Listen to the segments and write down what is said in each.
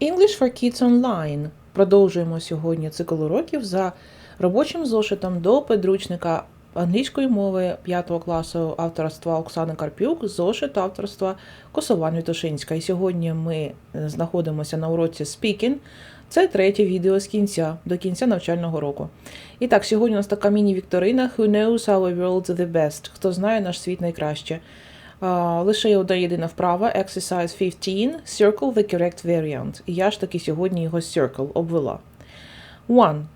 English for Kids Online. Продовжуємо сьогодні цикл уроків за робочим зошитом до підручника англійської мови 5 класу авторства Оксани Карпюк, зошит авторства Косован Вітошинська. І сьогодні ми е, знаходимося на уроці Speaking. Це третє відео з кінця, до кінця навчального року. І так, сьогодні у нас така міні-вікторина Who knows our world the best? Хто знає наш світ найкраще? Лише одна єдина вправа Exercise 15 Circle the correct variant. І я ж таки сьогодні його circle обвела. 1.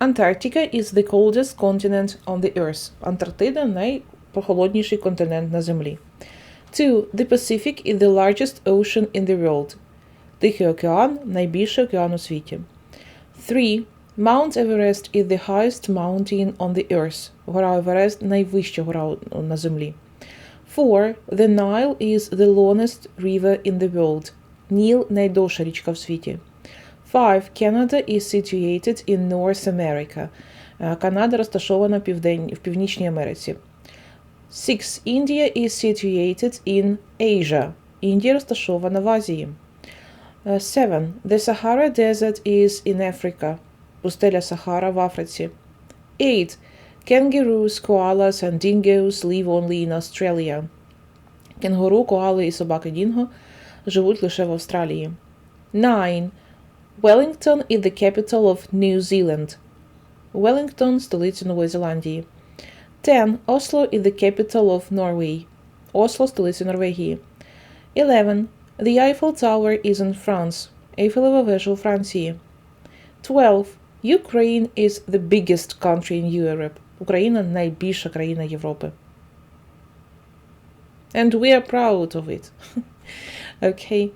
Antarctica is the coldest continent on the Earth. Антарктида найпрохолодніший континент на Землі. 2. The Pacific is the largest ocean in the world. Тихий океан найбільший океан у світі. 3. Mount Everest is the highest mountain on the earth. Гора Еверест найвища гора на землі. 4. The Nile is the longest river in the world. Ніл найдовша річка в світі. 5. Canada is situated in North America. Е, Канада розташована в, південь... в Північній Америці. 6. India is situated in Asia. Індія розташована в Азії. Е, 7. The Sahara Desert is in Africa. Пустеля Сахара в Африці. 8. Kangaroos, koalas and dingoes live only in Australia. Кенгуру, коали і собаки Дінго живуть лише в Австралії. 9. Wellington is the capital of New Zealand. Wellington – столиця Нової Зеландії. 10. Oslo is the capital of Norway. Осло – столиця Норвегії. 11. The Eiffel Tower is in France. Ейфелева вежа у Франції. 12. Ukraine is the biggest country in Europe. Україна найбільша країна Європи. And we are proud of it. okay.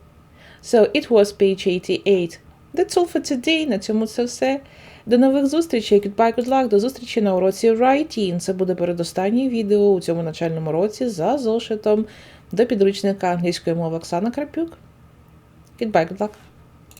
So it was page 88. That's all for today. На цьому це все. До нових зустрічей. Goodbye, good luck. До зустрічі на уроці Writing. Це буде передостаннє відео у цьому навчальному році за зошитом до підручника англійської мови Оксана Карпюк. Goodbye, good luck.